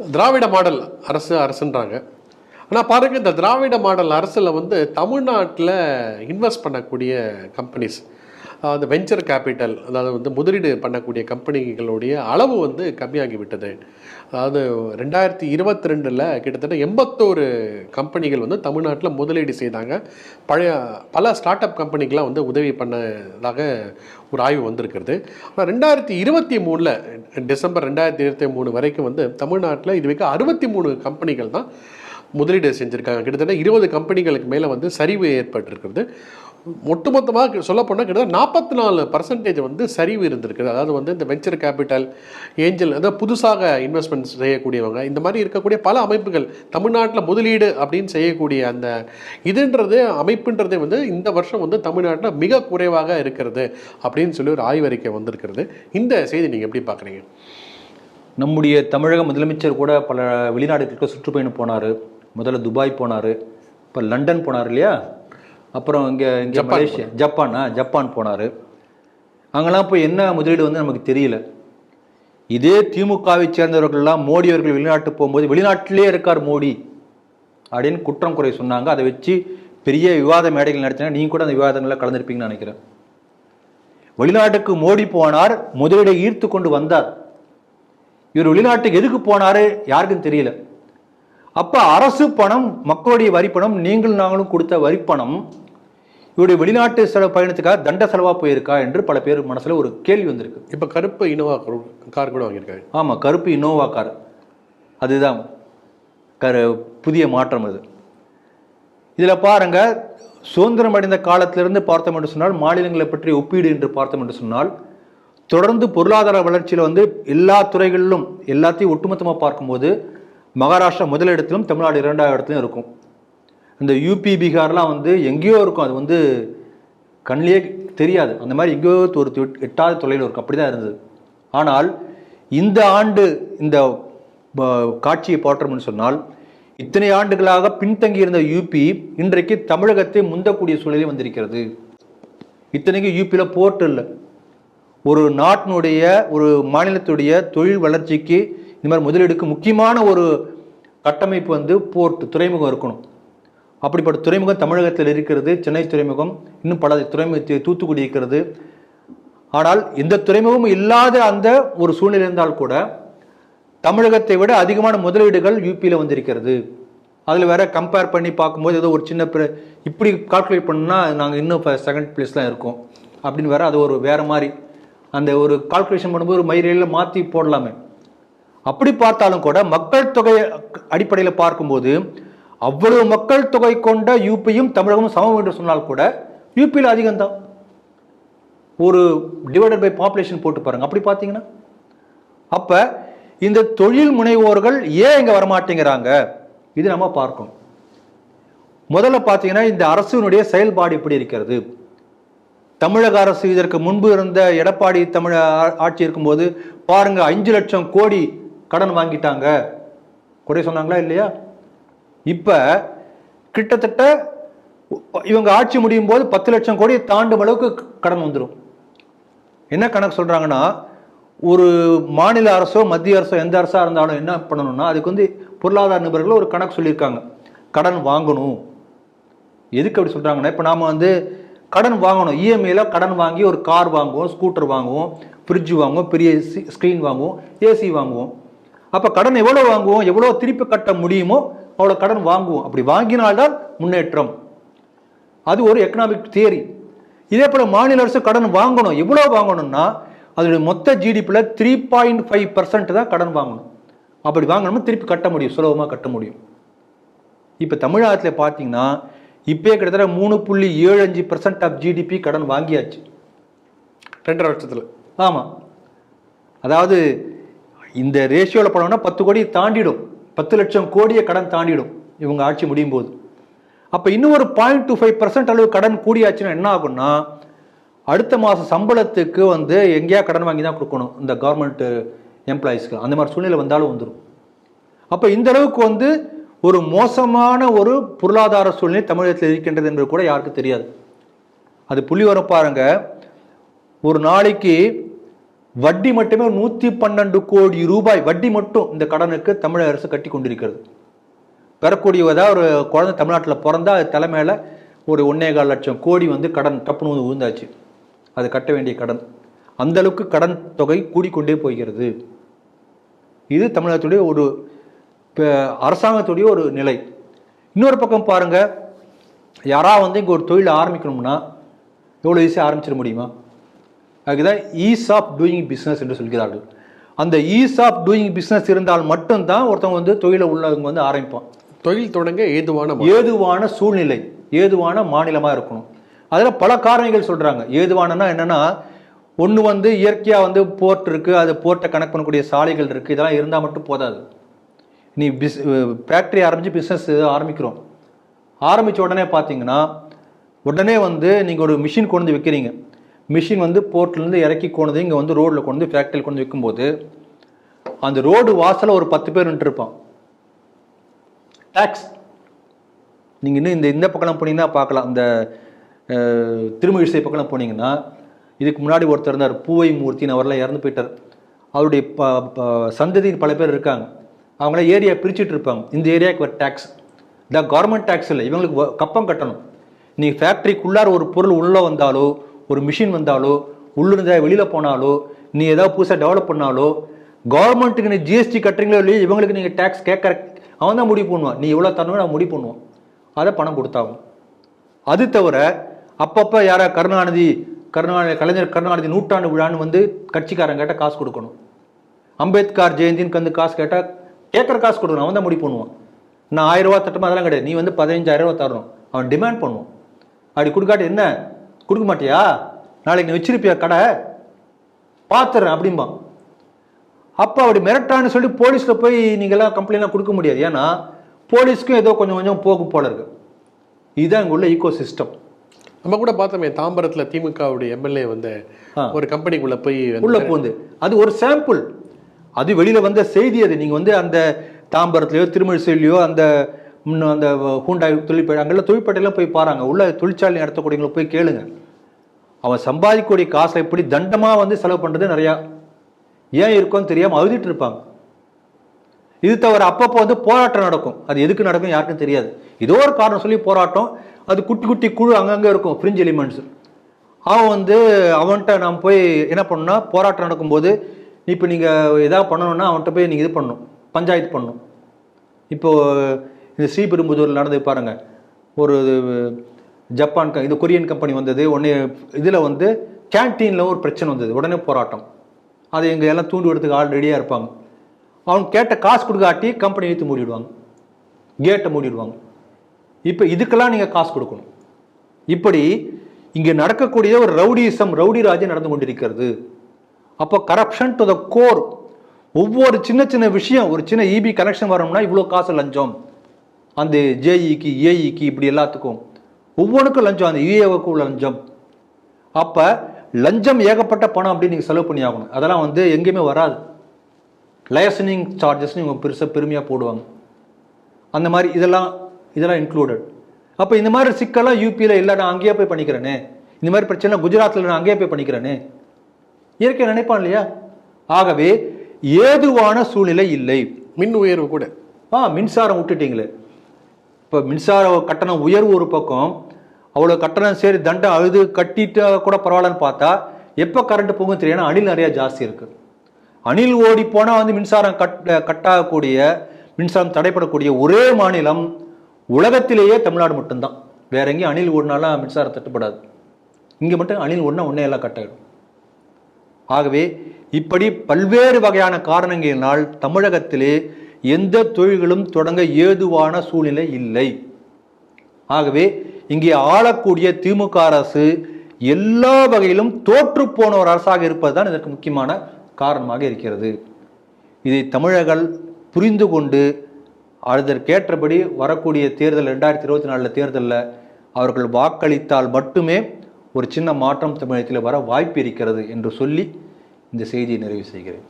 திராவிட model அரசு அரசுன்றாங்க. ஆனால் பாருங்கள் இந்த திராவிட மாடல் அரசில் வந்து தமிழ்நாட்டில் இன்வெஸ்ட் பண்ணக்கூடிய கம்பெனிஸ் அந்த வெஞ்சர் கேபிட்டல் அதாவது வந்து முதலீடு பண்ணக்கூடிய கம்பெனிகளுடைய அளவு வந்து கம்மியாகி விட்டது அதாவது ரெண்டாயிரத்தி இருபத்தி ரெண்டில் கிட்டத்தட்ட எண்பத்தோரு கம்பெனிகள் வந்து தமிழ்நாட்டில் முதலீடு செய்தாங்க. பழைய பல ஸ்டார்ட் அப் கம்பெனிக்கெலாம் வந்து உதவி பண்ணதாக ஒரு ஆய்வு வந்திருக்கிறது. ஆனால் ரெண்டாயிரத்தி இருபத்தி மூணில் டிசம்பர் ரெண்டாயிரத்தி இருபத்தி மூணு வரைக்கும் வந்து தமிழ்நாட்டில் இது வரைக்கும் அறுபத்தி மூணு கம்பெனிகள் தான் முதலீடு செஞ்சுருக்காங்க. கிட்டத்தட்ட இருபது கம்பெனிகளுக்கு மேலே வந்து சரிவு ஏற்பட்டிருக்கிறது. ஒட்டுமொத்தமாக சொல்லப்போனால் கிட்டத்தட்ட நாற்பத்தி நாலு பர்சன்டேஜ் வந்து சரிவு இருந்திருக்குது. அதாவது வந்து இந்த வெஞ்சர் கேபிட்டல் ஏஞ்சல் அதாவது புதுசாக இன்வெஸ்ட்மெண்ட் செய்யக்கூடியவங்க இந்த மாதிரி இருக்கக்கூடிய பல அமைப்புகள் தமிழ்நாட்டில் முதலீடு அப்படின்னு செய்யக்கூடிய அந்த இதுன்றது அமைப்புன்றதே வந்து இந்த வருஷம் வந்து தமிழ்நாட்டில் மிக குறைவாக இருக்கிறது அப்படின்னு சொல்லி ஒரு ஆய்வறிக்கை வந்திருக்கிறது. இந்த செய்தி நீங்கள் எப்படி பார்க்குறீங்க? நம்முடைய தமிழக முதலமைச்சர் கூட பல வெளிநாடுகளுக்கு சுற்றுப்பயணம் போனார். முதல்ல துபாய் போனார். இப்போ லண்டன் போனார் இல்லையா? அப்புறம் இங்கே இங்கே ஜப்பான் மலேசியா. ஜப்பானா ஜப்பான் போனார். அங்கெல்லாம் போய் என்ன முதலீடு வந்து நமக்கு தெரியல. இதே திமுகவை சேர்ந்தவர்கள்லாம் மோடி அவர்கள் வெளிநாட்டு போகும்போது வெளிநாட்டிலே இருக்கார் மோடி அப்படின்னு குற்றம் குறை சொன்னாங்க. அதை வச்சு பெரிய விவாத மேடைகள் நடத்தினா நீங்கள் கூட அந்த விவாதங்களில் கலந்துருப்பீங்கன்னு நினைக்கிறேன். வெளிநாட்டுக்கு மோடி போனார் முதலீடை ஈர்த்து கொண்டு வந்தார். இவர் வெளிநாட்டுக்கு எதுக்கு போனாரு யாருக்கும் தெரியல. அப்ப அரசு பணம் மக்களுடைய வரி பணம் நீங்கள் நாங்களும் கொடுத்த வரி பணம் இவருடைய வெளிநாட்டு செலவு பயணத்துக்காக தண்ட செலவா போயிருக்கா என்று பல பேர் மனசுல ஒரு கேள்வி வந்திருக்கு. இப்போ கருப்பு இனோவா கார் கூட வாங்கியிருக்காங்க ஆமா கருப்பு இனோவா கார். அதுதான் கரு புதிய மாற்றம் அது. இதுல பாருங்க சுதந்திரம் அடைந்த காலத்திலிருந்து பார்த்தோம் என்று சொன்னால் மாநிலங்களை பற்றி ஒப்பீடு என்று பார்த்தோம் என்று சொன்னால் தொடர்ந்து பொருளாதார வளர்ச்சியில் வந்து எல்லா துறைகளிலும் எல்லாத்தையும் ஒட்டுமொத்தமாக பார்க்கும்போது மகாராஷ்டிரா முதலிடத்திலும் தமிழ்நாடு இரண்டாவது இடத்துலையும் இருக்கும். இந்த யூபி பீகார்லாம் வந்து எங்கேயோ இருக்கும். அது வந்து கண்ணிலே தெரியாது. அந்த மாதிரி எங்கேயோ ஒரு எட்டாவது தொலைவில் இருக்கும். அப்படி தான் இருந்தது. ஆனால் இந்த ஆண்டு இந்த காட்சியை போற்றோம்னு சொன்னால் இத்தனை ஆண்டுகளாக பின்தங்கி இருந்த யூபி இன்றைக்கு தமிழகத்தை முந்தக்கூடிய சூழலே வந்திருக்கிறது. இத்தனைக்கு யூபியில் போர்ட் இல்லை. ஒரு நாட்டினுடைய ஒரு மாநிலத்துடைய தொழில் வளர்ச்சிக்கு இந்த மாதிரி முதலீடுக்கு முக்கியமான ஒரு கட்டமைப்பு வந்து போர்ட் துறைமுகம் இருக்கணும். அப்படிப்பட்ட துறைமுகம் தமிழகத்தில் இருக்கிறது சென்னை துறைமுகம் இன்னும் பல துறைமுக தூத்துக்குடி இருக்கிறது. ஆனால் எந்த துறைமுகமும் இல்லாத அந்த ஒரு சூழ்நிலை இருந்தால் கூட தமிழகத்தை விட அதிகமான முதலீடுகள் யூபியில் வந்திருக்கிறது. அதில் வேற கம்பேர் பண்ணி பார்க்கும்போது ஏதோ ஒரு சின்ன இப்படி கால்குலேட் பண்ணால் நாங்கள் இன்னும் செகண்ட் பிளேஸ்லாம் இருக்கோம். அப்படின்னு வேற அது ஒரு வேற மாதிரி. அந்த ஒரு கால்குலேஷன் பண்ணும்போது ஒரு மயிரில் மாற்றி போடலாமே. அப்படி பார்த்தாலும் கூட மக்கள் தொகை அடிப்படையில் பார்க்கும்போது அவ்வளவு மக்கள் தொகை கொண்ட யூபியும் தமிழகமும் சமம் என்று சொன்னால் கூட யூபியில் அதிகம்தான். ஒரு டிவைடட் பை பாப்புலேஷன் போட்டு பாருங்க. அப்படி பார்த்தீங்கன்னா அப்ப இந்த தொழில் முனைவோர்கள் ஏன் இங்க வரமாட்டேங்கிறாங்க? இது நம்ம பார்க்கணும். முதல்ல பார்த்தீங்கன்னா இந்த அரசினுடைய செயல்பாடு எப்படி இருக்கிறது? தமிழக அரசு இதற்கு முன்பு இருந்த எடப்பாடி தமிழ ஆ- ஆட்சி இருக்கும்போது பாருங்க அஞ்சு லட்சம் கோடி கடன் வாங்கிட்டாங்க. குறை சொன்னாங்களா இல்லையா? இப்போ கிட்டத்தட்ட இவங்க ஆட்சி முடியும் போது பத்து லட்சம் கோடி தாண்டும் அளவுக்கு கடன் வந்துடும் என்ன கணக்கு சொல்கிறாங்கன்னா ஒரு மாநில அரசோ மத்திய அரசோ எந்த அரசாக இருந்தாலும் என்ன பண்ணணும்னா அதுக்கு வந்து பொருளாதார நிபுணர்கள் ஒரு கணக்கு சொல்லியிருக்காங்க. கடன் வாங்கணும். எதுக்கு அப்படி சொல்கிறாங்கன்னா இப்போ நாம் வந்து கடன் வாங்கணும். இஎம்ஐயில் கடன் வாங்கி ஒரு கார் வாங்குவோம் ஸ்கூட்டர் வாங்குவோம் ஃப்ரிட்ஜ் வாங்குவோம் பெரிய ஸ்க்ரீன் வாங்குவோம் ஏசி வாங்குவோம். அப்போ கடன் எவ்வளோ வாங்குவோம் எவ்வளோ திருப்பி கட்ட முடியுமோ அவ்வளோ கடன் வாங்குவோம். அப்படி வாங்கினால்தான் முன்னேற்றம். அது ஒரு எக்கனாமிக் தியரி இதே போல மாநில அரசு கடன் வாங்கணும். எவ்வளோ வாங்கணும்னா அதோடைய மொத்த ஜிடிபியில் த்ரீ பாயிண்ட் ஃபைவ் பர்சன்ட் தான் கடன் வாங்கணும். அப்படி வாங்கணும்னா திருப்பி கட்ட முடியும். சுலபமாக கட்ட முடியும். இப்போ தமிழ்நாட்டில் பார்த்தீங்கன்னா இப்பயே கிட்டத்தட்ட மூணு புள்ளி ஏழு அஞ்சு பர்சன்ட் ஆஃப் ஜிடிபி கடன் வாங்கியாச்சு. ரெண்டரை வருஷத்தில். ஆமாம் அதாவது இந்த ரேஷியோவில் போனோம்னா பத்து கோடி தாண்டிடும். பத்து லட்சம் கோடியை கடன் தாண்டிடும் இவங்க ஆட்சி முடியும் போது அப்போ இன்னும் ஒரு பாயிண்ட் டூ ஃபைவ் பர்சன்ட் அளவு கடன் கூடியாச்சுன்னா என்ன ஆகும்னா அடுத்த மாதம் சம்பளத்துக்கு வந்து எங்கேயா கடன் வாங்கி தான் கொடுக்கணும் இந்த கவர்மெண்ட் எம்ப்ளாயீஸ்க்கு அந்த மாதிரி சூழ்நிலை வந்தாலும் வந்துடும் அப்போ இந்த அளவுக்கு வந்து ஒரு மோசமான ஒரு பொருளாதார சூழ்நிலை தமிழகத்தில் இருக்கின்றது என்பது கூட யாருக்கும் தெரியாது. அது புள்ளி வரும் பாருங்க ஒரு நாளைக்கு வட்டி மட்டுமே நூற்றி பன்னெண்டு கோடி ரூபாய் வட்டி மட்டும் இந்த கடனுக்கு தமிழக அரசு கட்டி கொண்டிருக்கிறது. பெறக்கூடியதாக ஒரு குழந்தை தமிழ்நாட்டில் பிறந்தா அது தலைமையில் ஒரு ஒன்னே கால் லட்சம் கோடி வந்து கடன் தப்புனு வந்து விழுந்தாச்சு அது கட்ட வேண்டிய கடன். அந்த அளவுக்கு கடன் தொகை கூடிக்கொண்டே போகிறது. இது தமிழகத்துடைய ஒரு அரசாங்கத்துடைய ஒரு நிலை. இன்னொரு பக்கம் பாருங்க. யாராக வந்து இங்கே ஒரு தொழில் ஆரம்பிக்கணும்னா எவ்வளோ ஈஸியாக ஆரம்பிச்சிட முடியுமா? அதுதான் ஈஸ் ஆஃப் டூயிங் பிஸ்னஸ் என்று சொல்கிறார்கள். அந்த ஈஸ் ஆஃப் டூயிங் பிஸ்னஸ் இருந்தால் மட்டும்தான் ஒருத்தவங்க வந்து தொழிலை உள்ளவங்க வந்து ஆரம்பிப்பான். தொழில் தொடங்க ஏதுவான ஏதுவான சூழ்நிலை ஏதுவான மாநிலமாக இருக்கணும். அதில் பல காரணங்கள் சொல்கிறாங்க ஏதுவானனா என்னன்னா ஒன்று வந்து இயற்கையாக வந்து போர்ட் இருக்குது அது போர்ட்டை கனெக்ட் பண்ணக்கூடிய சாலைகள் இருக்குது இதெல்லாம் இருந்தால் மட்டும் போதாது. நீ பிஸ் ஃபேக்ட்ரி ஆரம்பித்து பிஸ்னஸ் ஆரம்பிக்கிறோம். ஆரம்பித்த உடனே பார்த்தீங்கன்னா உடனே வந்து நீங்கள் ஒரு மிஷின் கொண்டு வந்து விற்கிறீங்க மிஷின் வந்து போர்ட்லேருந்து இறக்கி கொண்டு இங்கே வந்து ரோட்டில் கொண்டு வந்து ஃபேக்ட்ரியில் கொண்டு வந்து விற்கும்போது அந்த ரோடு வாசலில் ஒரு பத்து பேர் நின்றுருப்பான். டேக்ஸ் நீங்கள் இன்னும் இந்த இந்த பக்கம்லாம் போனீங்கன்னா பார்க்கலாம். இந்த அஹ், திருமழிசை போனீங்கன்னா இதுக்கு முன்னாடி ஒருத்தர் இருந்தார் பூவை மூர்த்தின்னு அவரெல்லாம் இறந்து போயிட்டார். அவருடைய ப ப- சந்ததியின் பல பேர் இருக்காங்க. அவங்கள ஏரியா பிரிச்சுட்டு இருப்பாங்க. இந்த ஏரியாவுக்கு ஒரு டேக்ஸ் இந்த கவர்மெண்ட் டேக்ஸ் இல்லை இவங்களுக்கு கப்பம் கட்டணும். நீ ஃபேக்ட்ரிக்குள்ளார ஒரு பொருள் உள்ளே வந்தாலோ ஒரு மிஷின் வந்தாலோ உள்ளிருந்தா வெளியில் போனாலோ நீ ஏதாவது புதுசாக டெவலப் பண்ணாலோ கவர்மெண்ட்டுக்கு நீ ஜிஎஸ்டி கட்டுறீங்களோ இல்லையோ இவங்களுக்கு நீங்கள் டேக்ஸ் கேட்குற அவன் தான் முடிவு பண்ணுவான். நீ எவ்வளோ தரணும் நான் முடிவு பண்ணுவான். அதை பணம் கொடுத்தாகும் அது தவிர அப்பப்போ யாரா கருணாநிதி கருணாநிதி கலைஞர் கருணாநிதி நூற்றாண்டு விழான்னு வந்து கட்சிக்காரன் கேட்டால் காசு கொடுக்கணும். அம்பேத்கர் ஜெயந்தின்னு வந்து காசு கேட்டால் கேட்குற காசு கொடுக்கணும். அவன் தான் முடிவு பண்ணுவான். நான் ஆயிரம் ரூபா தட்டமா? அதெல்லாம் கிடையாது. நீ வந்து பதினஞ்சாயிரம் ரூபா தரணும். அவன் டிமாண்ட் பண்ணுவான். அப்படி கொடுக்காட்டி என்ன? கொடுக்க மாட்டியா? நாளைக்கு நீ வச்சிருப்பியா கடை? பார்த்துறேன் அப்படிம்பான் அப்போ அப்படி மிரட்டான்னு சொல்லி போலீஸில் போய் நீங்கள்லாம் கம்ப்ளைண்ட்லாம் கொடுக்க முடியாது. ஏன்னா போலீஸ்க்கும் ஏதோ கொஞ்சம் கொஞ்சம் போகும் போல இருக்கு. இதுதான் இங்கே உள்ள ஈகோ சிஸ்டம் நம்ம கூட பார்த்தோமே தாம்பரத்துல திமுகவுடைய எம்எல்ஏ வந்து. ஒரு கம்பெனிக்குள்ள போய் உள்ள பூந்து. அது ஒரு சாம்பிள் அது வெளியில வந்த செய்தி அது. நீங்க வந்து அந்த தாம்பரத்துலயோ திருமழிசையிலையோ அந்த முன்ன அந்த ஹூண்டாய் தொழிற்பேட்டை அங்கெல்லாம் தொழிற்பேட்டையெல்லாம் போய் பாருங்க. உள்ள தொழிற்சாலை நடத்தக்கூடியவங்களை போய் கேளுங்க. அவன் சம்பாதிக்கக்கூடிய காசை எப்படி தண்டமாக வந்து செலவு பண்ணுறது நிறையா ஏன் இருக்கும்னு தெரியாமல் அழுதிட்டு இருப்பாங்க. இது தவிர அப்பப்போ வந்து போராட்டம் நடக்கும். அது எதுக்கு நடக்கும் யாருக்கும் தெரியாது. ஏதோ ஒரு காரணம் சொல்லி போராட்டம். அது குட்டி குட்டி குழு அங்கங்கே இருக்கும் ஃப்ரிஞ்ச் எலிமெண்ட்ஸ் அவன் வந்து அவன்கிட்ட நாம் போய் என்ன பண்ணணும்னா போராட்டம் நடக்கும்போது இப்போ நீங்கள் எதாவது பண்ணணும்னா அவன்கிட்ட போய் நீங்கள் இது பண்ணணும் பஞ்சாயத்து பண்ணணும். இப்போது இந்த ஸ்ரீபெரும்புதூரில் நடந்து பாருங்கள் ஒரு ஜப்பான் இது கொரியன் கம்பெனி வந்தது. ஒன்று இதில் வந்து கேன்டீனில் ஒரு பிரச்சனை வந்தது. உடனே போராட்டம். அது எங்கள் எல்லாம் தூண்டி விடுறதுக்கு ஆள் ரெடியாக இருப்பாங்க. அவங்க கேட்ட காசு கொடுக்காட்டி கம்பெனி இழுத்து மூடிடுவாங்க. கேட்டை மூடிடுவாங்க. இப்போ இதுக்கெல்லாம் நீங்கள் காசு கொடுக்கணும். இப்படி இங்கே நடக்கக்கூடிய ஒரு ரவுடிசம் ரவுடி ராஜ்யம் நடந்து கொண்டிருக்கிறது. அப்போ கரப்ஷன் டு த கோர் ஒவ்வொரு சின்ன சின்ன விஷயம் ஒரு சின்ன இபி கனெக்ஷன் வரணும்னா இவ்வளோ காசு லஞ்சம். அந்த ஜேஇக்கு ஏஇக்கு இப்படி எல்லாத்துக்கும். ஒவ்வொன்றுக்கும் லஞ்சம் அந்த உள்ள லஞ்சம். அப்போ லஞ்சம் ஏகப்பட்ட பணம் அப்படின்னு நீங்கள் செலவு பண்ணி ஆகணும். அதெல்லாம் வந்து எங்கேயுமே வராது. லைசனிங் சார்ஜஸ்னு இவங்க பெருசாக பெருமையாக போடுவாங்க. அந்த மாதிரி இதெல்லாம் இதெல்லாம் இன்க்ளூடட் அப்போ இந்த மாதிரி சிக்கெல்லாம் யூபியில் இல்லை நான் அங்கேயே போய் பண்ணிக்கிறேனே. இந்த மாதிரி பிரச்சனை குஜராத்தில் நான் அங்கேயே போய் பண்ணிக்கிறேனே. இயற்கை நினைப்பான் இல்லையா? ஆகவே ஏதுவான சூழ்நிலை இல்லை. மின் உயர்வு கூட. ஆ மின்சாரம் விட்டுட்டீங்களே. இப்போ மின்சார கட்டணம் உயர்வு ஒரு பக்கம் அவ்வளோ கட்டணம் சரி தண்டம் அழுது கட்டிட்டு கூட பரவாயில்லன்னு பார்த்தா எப்போ கரண்ட் போகும் தெரியும் அணில் நிறையா ஜாஸ்தி இருக்குது அணில் ஓடி போனால் வந்து மின்சாரம் கட் கட்டாகக்கூடிய மின்சாரம் தடைப்படக்கூடிய ஒரே மாநிலம் உலகத்திலேயே தமிழ்நாடு மட்டும்தான். வேற எங்கேயும் அணில் ஓடினாலும் மின்சாரம் தட்டுப்படாது. இங்கே மட்டும் அணில் ஓடினா ஒன்றே எல்லாம் கட்டாயிடும் ஆகவே இப்படி பல்வேறு வகையான காரணங்களினால் தமிழகத்திலே எந்த தொழில்களும் தொடங்க ஏதுவான சூழ்நிலை இல்லை. ஆகவே இங்கே ஆளக்கூடிய திமுக அரசு எல்லா வகையிலும் தோற்று போன ஒரு அரசாக இருப்பதுதான் இதற்கு முக்கியமான காரணமாக இருக்கிறது. இதை தமிழர்கள் புரிந்து கொண்டு அதற்கேற்றபடி வரக்கூடிய தேர்தல் ரெண்டாயிரத்தி இருபத்தி நாலில் தேர்தலில் அவர்கள் வாக்களித்தால் மட்டுமே ஒரு சின்ன மாற்றம் தமிழகத்தில் வர வாய்ப்பு இருக்கிறது என்று சொல்லி இந்த செய்தியை நிறைவு செய்கிறேன்.